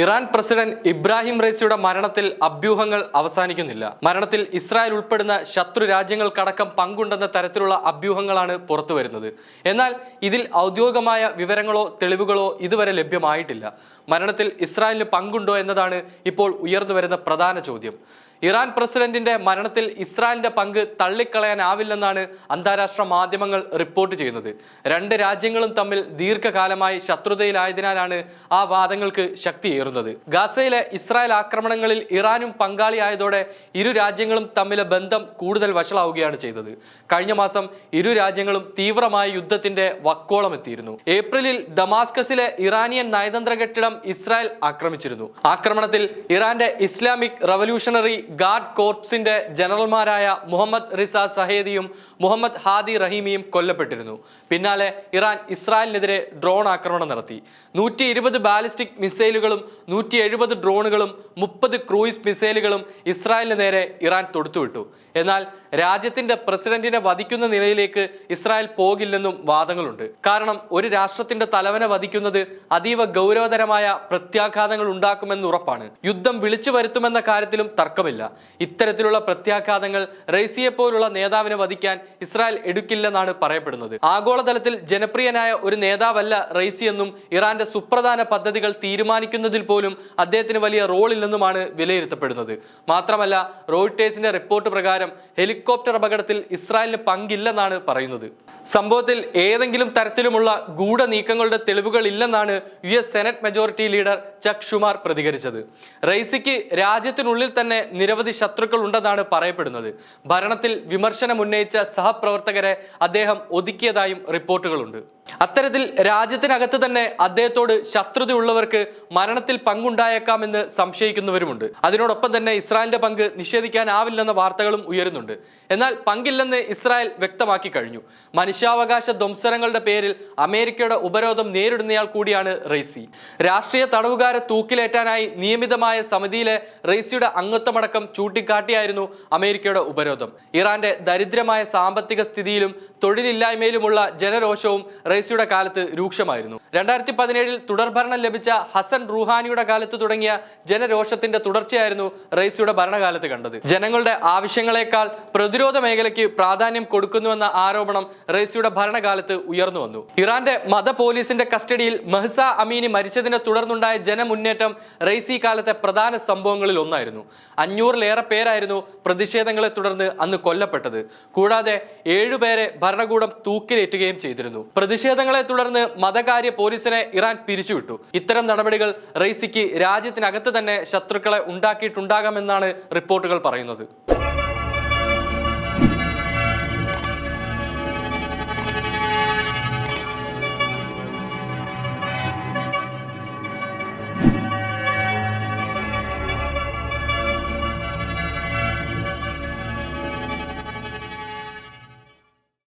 Iran president Ibrahim റൈസിയുടെ മരണത്തിൽ അഭ്യൂഹങ്ങൾ അവസാനിക്കുന്നില്ല. മരണത്തിൽ ഇസ്രായേൽ ഉൾപ്പെടുന്ന ശത്രു രാജ്യങ്ങൾക്കടക്കം പങ്കുണ്ടെന്ന തരത്തിലുള്ള അഭ്യൂഹങ്ങളാണ് പുറത്തുവരുന്നത് എന്നാൽ ഇതിൽ ഔദ്യോഗികമായ വിവരങ്ങളോ തെളിവുകളോ ഇതുവരെ ലഭ്യമായിട്ടില്ല. മരണത്തിൽ ഇസ്രായേലിന് പങ്കുണ്ടോ എന്നതാണ് ഇപ്പോൾ ഉയർന്നുവരുന്ന പ്രധാന ചോദ്യം. ഇറാൻ പ്രസിഡന്റിന്റെ മരണത്തിൽ ഇസ്രായേലിന്റെ പങ്ക് തള്ളിക്കളയാനാവില്ലെന്നാണ് അന്താരാഷ്ട്ര മാധ്യമങ്ങൾ റിപ്പോർട്ട് ചെയ്യുന്നത്. രണ്ട് രാജ്യങ്ങളും തമ്മിൽ ദീർഘകാലമായി ശത്രുതയിലായതിനാലാണ് ആ വാദങ്ങൾക്ക് ശക്തിയേറുന്നത്. ഗാസയിലെ ഇസ്രായേൽ ആക്രമണങ്ങളിൽ ഇറാനും പങ്കാളിയായതോടെ ഇരു രാജ്യങ്ങളും തമ്മിലെ ബന്ധം കൂടുതൽ വഷളാവുകയാണ് ചെയ്തത്. കഴിഞ്ഞ മാസം ഇരു രാജ്യങ്ങളും തീവ്രമായ യുദ്ധത്തിന്റെ വക്കോളം എത്തിയിരുന്നു ഏപ്രിലിൽ ദമാസ്കസിലെ ഇറാനിയൻ നയതന്ത്ര കെട്ടിടം ഇസ്രായേൽ ആക്രമിച്ചിരുന്നു. ആക്രമണത്തിൽ ഇറാന്റെ ഇസ്ലാമിക് റവല്യൂഷണറി ഗാർഡ് കോർപ്സിന്റെ ജനറൽമാരായ മുഹമ്മദ് റിസ സഹേദിയും മുഹമ്മദ് ഹാദി റഹീമിയും കൊല്ലപ്പെട്ടിരുന്നു. പിന്നാലെ ഇറാൻ ഇസ്രായേലിനെതിരെ ഡ്രോൺ ആക്രമണം നടത്തി. നൂറ്റി ഇരുപത് ബാലിസ്റ്റിക് മിസൈലുകളും നൂറ്റി എഴുപത് ഡ്രോണുകളും മുപ്പത് ക്രൂയിസ് മിസൈലുകളും ഇസ്രായേലിന് നേരെ ഇറാൻ തൊടുത്തുവിട്ടു. എന്നാൽ രാജ്യത്തിന്റെ പ്രസിഡന്റിനെ വധിക്കുന്ന നിലയിലേക്ക് ഇസ്രായേൽ പോകില്ലെന്നും വാദങ്ങളുണ്ട്. കാരണം ഒരു രാഷ്ട്രത്തിന്റെ തലവനെ വധിക്കുന്നത് അതീവ ഗൗരവതരമായ പ്രത്യാഘാതങ്ങൾ ഉണ്ടാക്കുമെന്ന് ഉറപ്പാണ്. യുദ്ധം വിളിച്ചു വരുത്തുമെന്ന കാര്യത്തിലും തർക്കമില്ല. ഇത്തരത്തിലുള്ള പ്രത്യാഘാതങ്ങൾ റൈസിയെ പോലുള്ള നേതാവിനെ വധിക്കാൻ ഇസ്രായേൽ എടുക്കില്ലെന്നാണ് പറയപ്പെടുന്നത്. ആഗോളതലത്തിൽ ജനപ്രിയനായ ഒരു നേതാവല്ല റൈസി എന്നും ഇറാന്റെ സുപ്രധാന പദ്ധതികൾ തീരുമാനിക്കുന്നതിൽ പോലും അദ്ദേഹത്തിന് വലിയ റോളില്ലെന്നുമാണ് വിലയിരുത്തപ്പെടുന്നത്. മാത്രമല്ല റോയിട്ടേഴ്സിന്റെ റിപ്പോർട്ട് പ്രകാരം ഹെലികോപ്റ്റർ അപകടത്തിൽ ഇസ്രായേലിന് പങ്കില്ലെന്നാണ് പറയുന്നത്. സംഭവത്തിൽ ഏതെങ്കിലും തരത്തിലുമുള്ള ഗൂഢ നീക്കങ്ങളുടെ തെളിവുകൾ ഇല്ലെന്നാണ് U S senate majority leader Chuck Schumer പ്രതികരിച്ചത്. റൈസിക്ക് രാജ്യത്തിനുള്ളിൽ തന്നെ നിരവധി ശത്രുക്കൾ ഉണ്ടെന്നാണ് പറയപ്പെടുന്നത്. ഭരണത്തിൽ വിമർശനം ഉന്നയിച്ച സഹപ്രവർത്തകരെ അദ്ദേഹം ഒതുക്കിയതായും റിപ്പോർട്ടുകളുണ്ട്. അത്തരത്തിൽ രാജ്യത്തിനകത്ത് തന്നെ അദ്ദേഹത്തോട് ശത്രുതയുള്ളവർക്ക് മരണത്തിൽ പങ്കുണ്ടായേക്കാമെന്ന് സംശയിക്കുന്നവരുമുണ്ട്. അതിനോടൊപ്പം തന്നെ ഇസ്രായേലിന്റെ പങ്ക് നിഷേധിക്കാനാവില്ലെന്ന വാർത്തകളും ഉയരുന്നുണ്ട്. എന്നാൽ പങ്കില്ലെന്ന് ഇസ്രായേൽ വ്യക്തമാക്കി കഴിഞ്ഞു. മനുഷ്യാവകാശ ധ്വംസനങ്ങളുടെ പേരിൽ അമേരിക്കയുടെ ഉപരോധം നേരിടുന്നയാൾ കൂടിയാണ് റെയ്സി. രാഷ്ട്രീയ തടവുകാരെ തൂക്കിലേറ്റാനായി നിയമിതമായ സമിതിയിലെ റെയ്സിയുടെ അംഗത്വമടക്കം ചൂണ്ടിക്കാട്ടിയായിരുന്നു അമേരിക്കയുടെ ഉപരോധം. ഇറാന്റെ ദരിദ്രമായ സാമ്പത്തിക സ്ഥിതിയിലും തൊഴിലില്ലായ്മയിലുമുള്ള ജനരോഷവും റൈസിയുടെ കാലത്ത് രൂക്ഷമായിരുന്നു. രണ്ടായിരത്തി പതിനേഴിൽ തുടർഭരണം ലഭിച്ച ഹസൻ റൂഹാനിയുടെ കാലത്ത് തുടങ്ങിയ ജനരോഷത്തിന്റെ തുടർച്ചയായിരുന്നു റൈസിയുടെ ഭരണകാലത്ത് കണ്ടത്. ജനങ്ങളുടെ ആവശ്യങ്ങളെക്കാൾ പ്രതിരോധ മേഖലയ്ക്ക് പ്രാധാന്യം കൊടുക്കുന്നുവെന്ന ആരോപണം റൈസിയുടെ ഭരണകാലത്ത് ഉയർന്നു വന്നു. ഇറാന്റെ മത പോലീസിന്റെ കസ്റ്റഡിയിൽ മെഹ്സ അമീനി മരിച്ചതിനെ തുടർന്നുണ്ടായ ജനമുന്നേറ്റം റൈസി കാലത്തെ പ്രധാന സംഭവങ്ങളിൽ ഒന്നായിരുന്നു. അഞ്ഞൂറിലേറെ പേരായിരുന്നു പ്രതിഷേധങ്ങളെ തുടർന്ന് അന്ന് കൊല്ലപ്പെട്ടത്. കൂടാതെ ഏഴുപേരെ ഭരണകൂടം തൂക്കിലേറ്റുകയും ചെയ്തിരുന്നു. പ്രതിഷേധങ്ങളെ തുടർന്ന് മതകാര്യ പോലീസിനെ ഇറാൻ പിരിച്ചുവിട്ടു. ഇത്തരം നടപടികൾ റെയ്സിക്ക് രാജ്യത്തിനകത്ത് തന്നെ ശത്രുക്കളെ ഉണ്ടാക്കിയിട്ടുണ്ടാകാമെന്നാണ് റിപ്പോർട്ടുകൾ പറയുന്നത്.